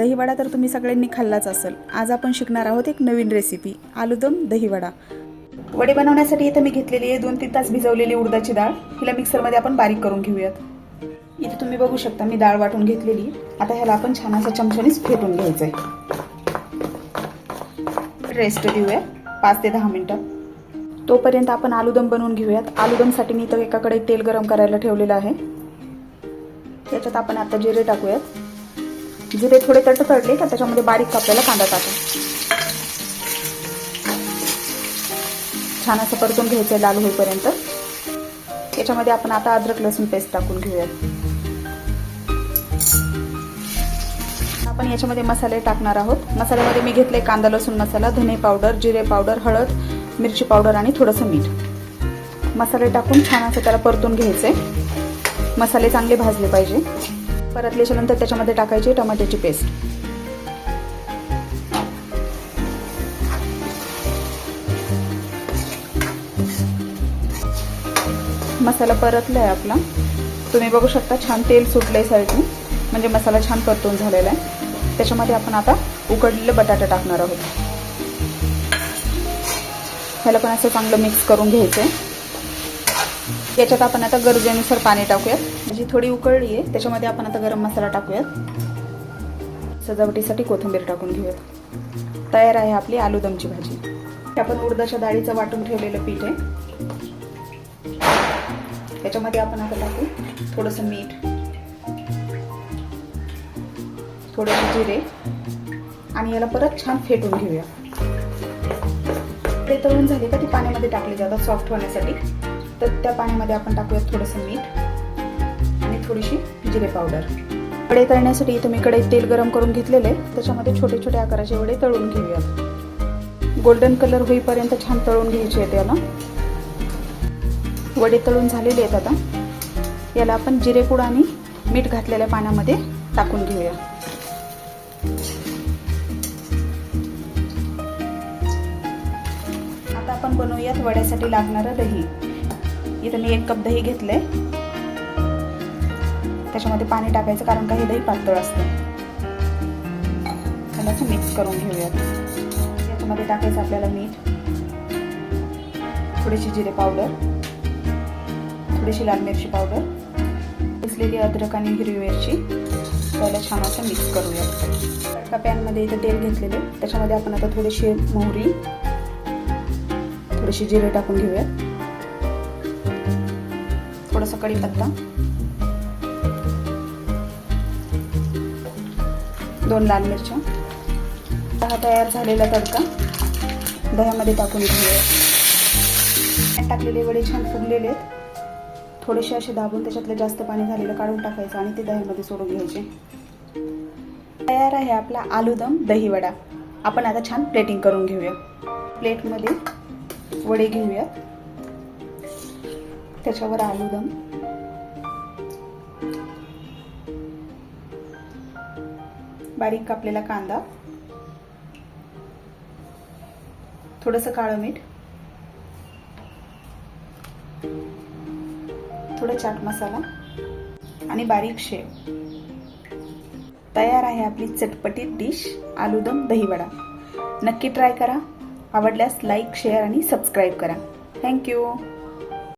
दहीवडा तर तुम्ही सगळ्यांनी खाल्लाच असेल. आज आपण शिकणार आहोत एक नवीन रेसिपी आलूदम दहीवडा. वडे बनवण्यासाठी इथं मी घेतलेली आहे दोन तीन तास भिजवलेली उडदाची डाळ. हिला मिक्सरमध्ये आपण बारीक करून घेऊयात. इथे तुम्ही बघू शकता मी डाळ वाटून घेतलेली. आता ह्याला आपण छान असं चमच्यानेच फेटून घ्यायचं आहे रेस्ट देऊया पाच ते दहा मिनटं. तोपर्यंत आपण आलूदम बनवून घेऊयात. आलूदमसाठी मी इथं एकाकडे तेल गरम करायला ठेवलेलं आहे. त्याच्यात आपण आता जिरे टाकूयात. जिरे थोडे तट तडले का त्याच्यामध्ये बारीक कापलेला कांदा टाका छान असं परतून घ्यायचं लाल होईपर्यंत. याच्यामध्ये आपण आता अद्रक लसूण पेस्ट टाकून घेऊयात आपण याच्यामध्ये मसाले टाकणार आहोत. मसाल्यामध्ये मी घेतले कांदा लसूण मसाला धने पावडर जिरे पावडर हळद मिरची पावडर आणि थोडंसं मीठ. मसाले टाकून छान असं त्याला परतून घ्यायचे मसाले चांगले भाजले पाहिजे. परतल्याच्या नंतर त्याच्यामध्ये टाकायची टमाट्याची पेस्ट. मसाला परतलाय आपला. तुम्ही बघू शकता छान तेल सुटलंय साईडने म्हणजे मसाला छान परतून झालेला आहे त्याच्यामध्ये आपण आता उकडलेले बटाटा टाकणार आहोत. ह्याला पण असं चांगलं मिक्स करून घ्यायचं आहे याच्यात आपण आता गरजेनुसार पाणी टाकूयात. जी थोडी उकळली आहे त्याच्यामध्ये आपण आता गरम मसाला टाकूयात. सजावटीसाठी कोथिंबीर टाकून घेऊयात. तयार आहे आपली आलूदमची भाजी. आपण उडदाच्या डाळीचं वाटून ठेवलेलं पीठ आहे. त्याच्यामध्ये आपण आता टाकू थोडंसं मीठ थोडेसे जिरे आणि याला परत छान फेटून घेऊया. ते तळून झाले का ती पाण्यामध्ये टाकली जातात सॉफ्ट होण्यासाठी. तर त्या पाण्यामध्ये आपण टाकूयात थोडंसं मीठ आणि थोडीशी जिरे पावडर. वडे तळण्यासाठी इथं मी कढईत तेल गरम करून घेतलेले आहे त्याच्यामध्ये छोटे छोटे आकाराचे वडे तळून घेऊयात. गोल्डन कलर होईपर्यंत छान तळून घ्यायचे आहेत त्याला वडे तळून झालेले आहेत आता. याला आपण जिरेपूड आणि मीठ घातलेल्या पाण्यामध्ये टाकून घेऊया. आता आपण बनवूयात वड्यासाठी लागणारं दही. इथं मी एक कप दही घेतलंय. त्याच्यामध्ये पाणी टाकायचं कारण का हे दही पातळ असतं त्याला असं मिक्स करून घेऊयात. याच्यामध्ये टाकायचं आपल्याला मीठ थोडीशी जिरे पावडर थोडीशी लाल मिरची पावडर पिसलेली अद्रक आणि हिरवी मिरची. त्याला छान असं मिक्स करूयात. एका पॅनमध्ये इथं तेल घेतलेले त्याच्यामध्ये आपण आता थोडीशी मोहरी थोडीशी जिरे टाकून घेऊयात. थोडासा कढीपत्ता दोन लाल मिरच्या. हा तयार झालेला तडका. दह्यामध्ये टाकून घेऊया. टाकलेले वडे छान फुगलेले आहेत. थोडेसे असे दाबून त्याच्यातलं जास्त पाणी झालेलं काढून टाकायचं आणि ते दह्यामध्ये सोडून घ्यायचे. तयार आहे आपला आलूदम दहीवडा आपण आता छान प्लेटिंग करून घेऊया. प्लेटमध्ये वडे घेऊयात. त्याच्यावर आलूदम बारीक कापलेला कांदा. थोडंसं काळं मीठ. थोडं चाट मसाला. आणि बारीक शेव. तयार आहे आपली चटपटीत डिश आलूदम दहीवडा नक्की ट्राय करा. आवडल्यास लाईक शेअर आणि सबस्क्राईब करा. Thank you.